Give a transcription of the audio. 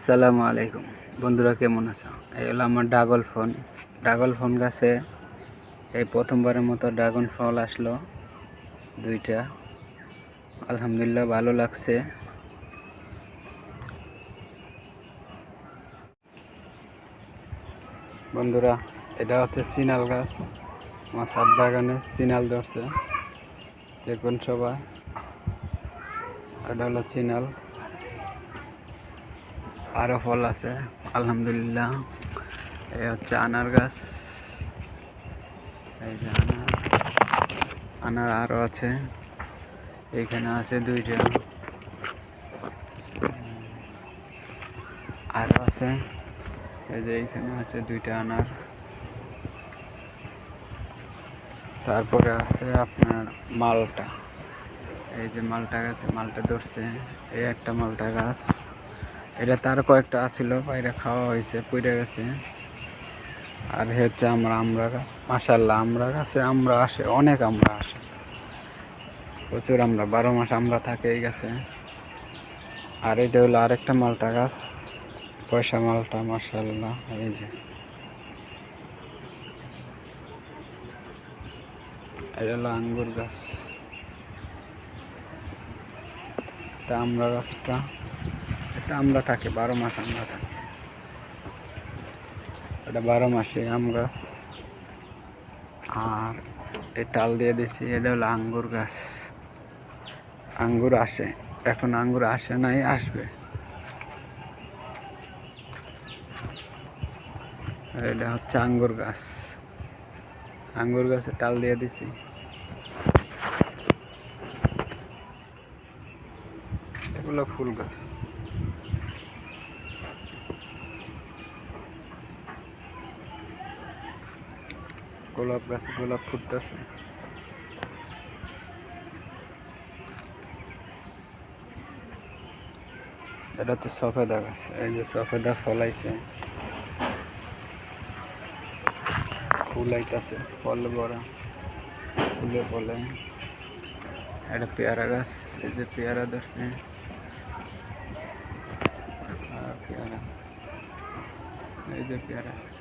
আসসালামু আলাইকুম। বন্ধুরা, কেমন আছো? এই হলো আমার ড্রাগন ফোন ড্রাগল ফোন গাছে এই প্রথমবারের মতো ড্রাগন ফল আসলো দুইটা। আলহামদুলিল্লাহ ভালো লাগছে। বন্ধুরা, এটা হচ্ছে চিনাল গাছ। আমার সাত বাগানে চিনাল ধরছে। দেখুন সবাই। এটা হলো চিনাল আরও ফল আছে, আলহামদুলিল্লাহ। এই হচ্ছে আনার গাছ। এই যে আনার। আনার আরও আছে। এইখানে আছে দুইটা। আরও আছে। এই যে এইখানে আছে দুইটা আনার। তারপরে আছে আপনার মালটা। এই যে মালটা গাছ, মালটা ধরছে। এই একটা মালটা গাছ। এটা তার কয়েকটা আছিল বাইরে খাওয়া হয়েছে, পড়ে গেছে। আর হচ্ছে আমরা আমরা গাছ মাসাল্লাহ আমরা গাছে আমরা আসে, অনেক আমরা আসে। প্রচুর আমরা, বারো মাস আমরা থাকে এই গাছে। আর এটা হলো আরেকটা মালটা গাছ, পয়সা মালটা মাসাল্লাহ এই যে। এটা হলো আঙ্গুর গাছ। এটা আমরা গাছটা। এটা আমরা থাকে, বারো মাস আমরা থাকে। এটা বারো মাসে আম গাছ। আর এই টাল দিয়ে দিছি, এটা হলো আঙ্গুর গাছ। আঙ্গুর আসে, এখন আঙ্গুর আসে নাই, আসবে। এটা হচ্ছে আঙ্গুর গাছ। আঙ্গুর গাছে টাল দিয়ে দিছি। এগুলো ফুল গাছ। গোলাপ গাছে, গোলাপ ফুটতেছে এটা হচ্ছে সফেদা গাছ, এই যে সফেদা ফলাইছে। ফুলাইতেছে ফল ভরা, ফুলে ফলে। এটা পেয়ারা গাছ, এই যে পেয়ারা ধরছে। আর পেয়ারা এই যে পেয়ারা